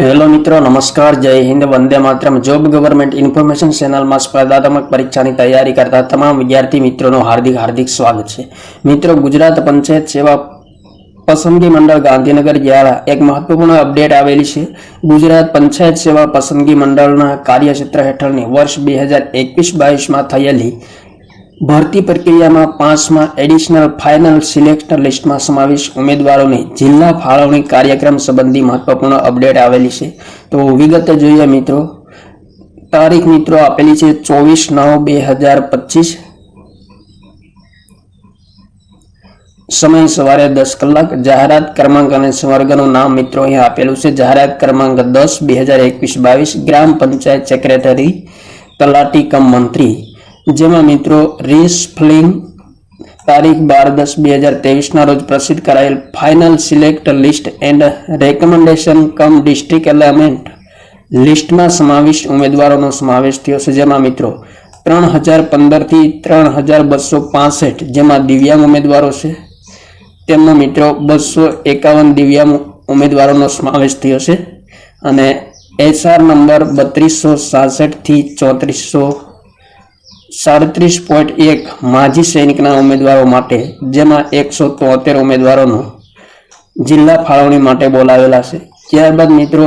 Hello મિત્રો, નમસ્કાર, જય હિન્દ, વંદે માત્રમ. જોબ ગવર્મેન્ટ ઇન્ફોર્મેશન ચેનલમાં સ્પર્ધાત્મક પરીક્ષાની તૈયારી કરતા તમામ વિદ્યાર્થી મિત્રોનું હાર્દિક હાર્દિક સ્વાગત છે. મિત્રો, ગુજરાત પંચાયત સેવા પસંદગી મંડળ ગાંધીનગર દ્વારા એક મહત્વપૂર્ણ અપડેટ આવેલી છે. ગુજરાત પંચાયત સેવા પસંદગી મંડળના કાર્યક્ષેત્ર હેઠળની વર્ષ બે હજાર એકવીસ બાવીસમાં થયેલી ભરતી પ્રક્રિયામાં પાંચમાં એડિશનલ ફાઇનલ સિલેક્ટર લિસ્ટમાં સમાવેશ ઉમેદવારોની જિલ્લા ફાળવણી કાર્યક્રમ સંબંધી મહત્વપૂર્ણ અપડેટ આવેલી છે. તો વિગતે જોઈએ મિત્રો. તારીખ મિત્રો આપેલી છે ચોવીસ નવ બે હજાર પચીસ. સમય સવારે દસ કલાક. જાહેરાત ક્રમાંક અને સ્વર્ગનું નામ મિત્રો અહીંયા આપેલું છે. જાહેરાત ક્રમાંક દસ બે હજાર એકવીસ બાવીસ. ગ્રામ પંચાયત સેક્રેટરી, તલાટી કમ મંત્રી. જેમાં મિત્રો રીસ ફ્લિંગ તારીખ બાર દસ બે હજાર ત્રેવીસના રોજ પ્રસિદ્ધ કરાયેલ final select list and recommendation cum district allotment લિસ્ટમાં સમાવિષ્ટ ઉમેદવારોનો સમાવેશ થયો છે. જેમાં મિત્રો ત્રણ હજાર પંદરથી ત્રણ હજાર બસો પાસઠ જેમાં દિવ્યાંગ ઉમેદવારો છે. તેમના મિત્રો બસો એકાવન દિવ્યાંગ ઉમેદવારોનો સમાવેશ થયો છે. અને એસઆર નંબર બત્રીસો સાસઠથી ચોત્રીસો સાડત્રીસ પોઈન્ટ એક માજી સૈનિકના ઉમેદવારો માટે, જેમાં એકસો તોતેર ઉમેદવારોનો જિલ્લા ફાળવણી માટે બોલાવેલા છે. ત્યારબાદ મિત્રો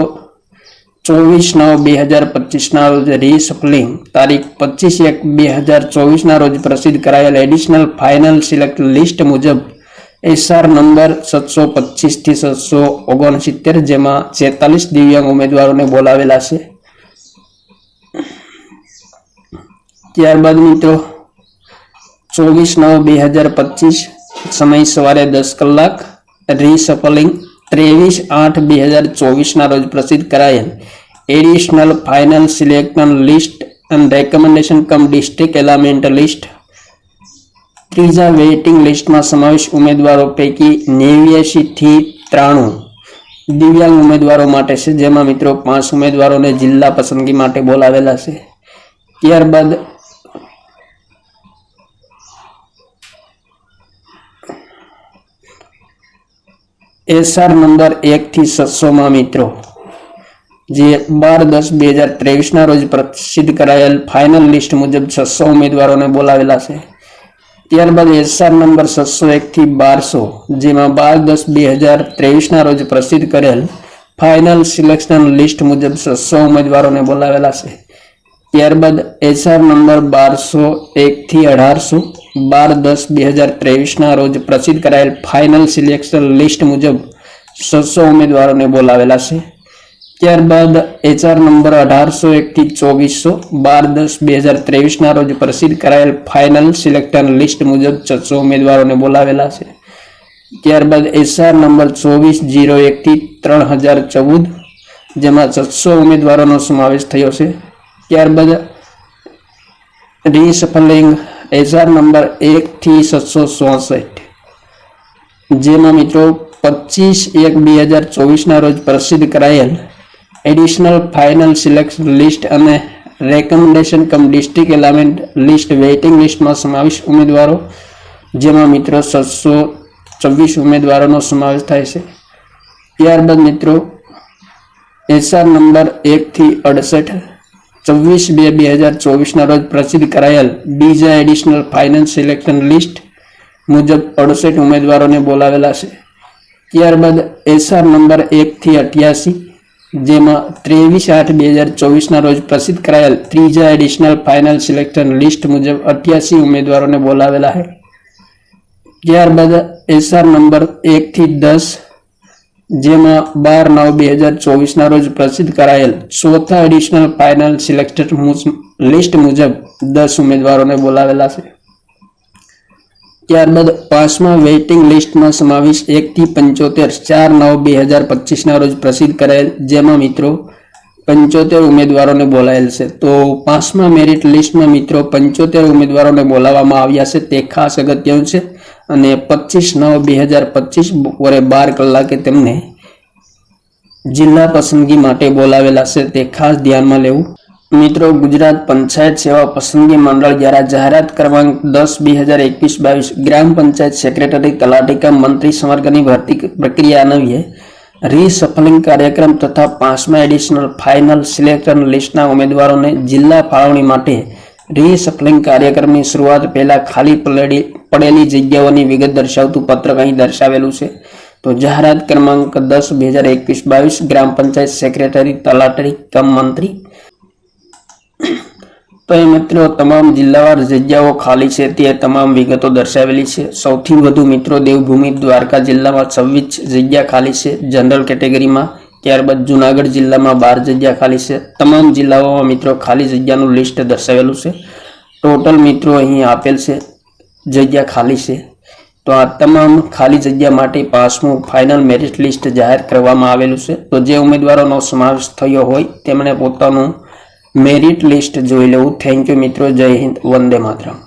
ચોવીસ નવ બે હજાર પચીસના રોજ રીસફલિંગ તારીખ પચીસ એક બે હજાર ચોવીસના રોજ પ્રસિદ્ધ કરાયેલ એડિશનલ ફાઇનલ સિલેક્ટ લિસ્ટ મુજબ એસઆર નંબર સાતસો પચીસથી સાતસો ઓગણસિત્તેર, જેમાં છેતાલીસ દિવ્યાંગ ઉમેદવારોને બોલાવેલા છે. ત્યારબાદ મિત્રો, ચોવીસ નવ બે હજાર પચીસ, સમય સવારે દસ કલાક, રીસફલિંગ ત્રેવીસ આઠ બે હજાર ચોવીસના રોજ પ્રસિદ્ધ કરાયેલ additional final selection list and recommendation cum district allotment list. ત્રીજા વેઇટિંગ લિસ્ટમાં સમાવેશ ઉમેદવારો પૈકી નેવ્યાસીથી ત્રાણું દિવ્યાંગ ઉમેદવારો માટે છે, જેમાં મિત્રો પાંચ ઉમેદવારોને જિલ્લા પસંદગી માટે બોલાવેલા છે. ત્યારબાદ એસઆર નંબર એકથી સત્સોમાં મિત્રો, જે બાર દસ બે હજાર ત્રેવીસના રોજ પ્રસિદ્ધ કરાયેલ ફાઇનલ લિસ્ટ મુજબ છસો ઉમેદવારોને બોલાવેલા છે. ત્યારબાદ એસઆર નંબર છસો એકથી બારસો, જેમાં બાર દસ બે હજાર ત્રેવીસના રોજ પ્રસિદ્ધ કરેલ ફાઇનલ સિલેક્શન લિસ્ટ મુજબ છસો ઉમેદવારોને બોલાવેલા છે. ત્યારબાદ એસઆર નંબર બારસો એકથી અઢારસો બાર દસ બે હજાર ત્રેવીસના રોજ પ્રસિદ્ધ કરાયેલ ફાઇનલ સિલેક્શન લિસ્ટ મુજબ છસો ઉમેદવારોને બોલાવેલા છે. ત્યારબાદ એચઆર નંબર અઢારસો એકથી ચોવીસો બાર દસ બે હજાર ત્રેવીસના રોજ પ્રસિદ્ધ કરાયેલ ફાઇનલ સિલેક્ટર લિસ્ટ મુજબ છસો ઉમેદવારોને બોલાવેલા છે. ત્યારબાદ એચઆર નંબર ચોવીસ જીરો એકથી ત્રણ હજાર ચૌદ જેમાં છસો ઉમેદવારોનો સમાવેશ થયો છે. ત્યારબાદ રીસફલિંગ એસઆર નંબર એકથી સાતસો ચોસઠ જેમાં મિત્રો પચીસ એક બે હજાર ચોવીસના રોજ પ્રસિદ્ધ કરાયેલ એડિશનલ ફાઇનલ સિલેક્શન લિસ્ટ અને recommendation cum district allotment list waiting લિસ્ટમાં સમાવેશ ઉમેદવારો, જેમાં મિત્રો સાતસો છવ્વીસ ઉમેદવારોનો સમાવેશ થાય છે. ત્યારબાદ મિત્રો એસઆર નંબર એકથી અડસઠ ચોવીસ બે બે હજાર ચોવીસના રોજ પ્રસિદ્ધ કરાયેલ બીજા એડિશનલ ફાઇનાન્સ સિલેક્શન લિસ્ટ મુજબ અડસઠ ઉમેદવારોને બોલાવેલા છે. ત્યારબાદ એસઆર નંબર એકથી અઠ્યાસી, જેમાં ત્રેવીસ આઠ બે હજાર ચોવીસના રોજ પ્રસિદ્ધ કરાયેલ ત્રીજા એડિશનલ ફાઇનલ સિલેક્શન લિસ્ટ મુજબ અઠ્યાસી ઉમેદવારોને બોલાવેલા છે. ત્યારબાદ એસઆર નંબર એકથી દસ જેમાં બાર નવ બે હજાર ચોવીસના રોજ પ્રસિદ્ધ કરાયેલ ચોથા એડિશનલ ફાઇનલ સિલેક્ટેડ લિસ્ટ મુજબ દસ ઉમેદવારોને બોલાવેલા છે. ત્યારબાદ પાંચમા વેઇટિંગ લિસ્ટમાં સમાવેશ એકથી પંચોતેર ચાર નવ બે હજાર પચીસના રોજ પ્રસિદ્ધ કરાયેલ જેમાં મિત્રો પંચોતેર ઉમેદવારોને બોલાયેલ છે. તો પાંચમા મેરિટ લિસ્ટમાં મિત્રો પંચોતેર ઉમેદવારોને બોલાવવામાં આવ્યા છે તે ખાસ અગત્યનું છે. અને પચીસ નવ બે હજાર પચીસ બપોરે બાર કલાકે તેમને જિલ્લા પસંદગી માટે બોલાવેલા છે. તે ખાસ ધ્યાનમાં લેવું. મિત્રો, ગુજરાત પંચાયત સેવા પસંદગી મંડળ દ્વારા જાહેરાત ક્રમાંક દસ બે હજાર એકવીસ બાવીસ ગ્રામ પંચાયત સેક્રેટરી તલાટીકા મંત્રી સંવર્ગની ભરતી પ્રક્રિયા અનવીએ રીસફલિંગ કાર્યક્રમ તથા પાંચમા એડિશનલ ફાઇનલ સિલેક્શન લિસ્ટના ઉમેદવારોને જિલ્લા ફાળવણી માટે રીસફલિંગ કાર્યક્રમની શરૂઆત પહેલા ખાલી પડેલી પડેલી જગ્યાઓની વિગત દર્શાવતું પત્રક અહીં દર્શાવેલું છે. તો જાહેરાત ક્રમાંક દસ, બે હજાર એકવીસ, બાવીસ, ગ્રામ પંચાયત સેક્રેટરી તલાટરી કમ મંત્રી. તો એ મિત્રો, તમામ જિલ્લાવાર જગ્યાઓ ખાલી છે, તે તમામ વિગતો દર્શાવેલી છે. સૌથી વધુ મિત્રો, દેવભૂમિ દ્વારકા જિલ્લામાં છવ્વીસ જગ્યા ખાલી છે, જનરલ કેટેગરીમાં. ત્યારબાદ જુનાગઢ જિલ્લામાં બાર જગ્યા ખાલી છે. તમામ જિલ્લાઓમાં મિત્રો, ખાલી જગ્યાનું લિસ્ટ દર્શાવેલું છે. ટોટલ મિત્રો અહીં આપેલ છે જગ્યા ખાલી છે. તો આ તમામ ખાલી જગ્યા માટે પાંચમું ફાઇનલ મેરિટ લિસ્ટ જાહેર કરવામાં આવેલું છે. તો જે ઉમેદવારોનો સમાવેશ થયો હોય તેમણે પોતાનું મેરિટ લિસ્ટ જોઈ લેવું. થેન્ક યુ મિત્રો. જય હિન્દ. વંદે માતરમ.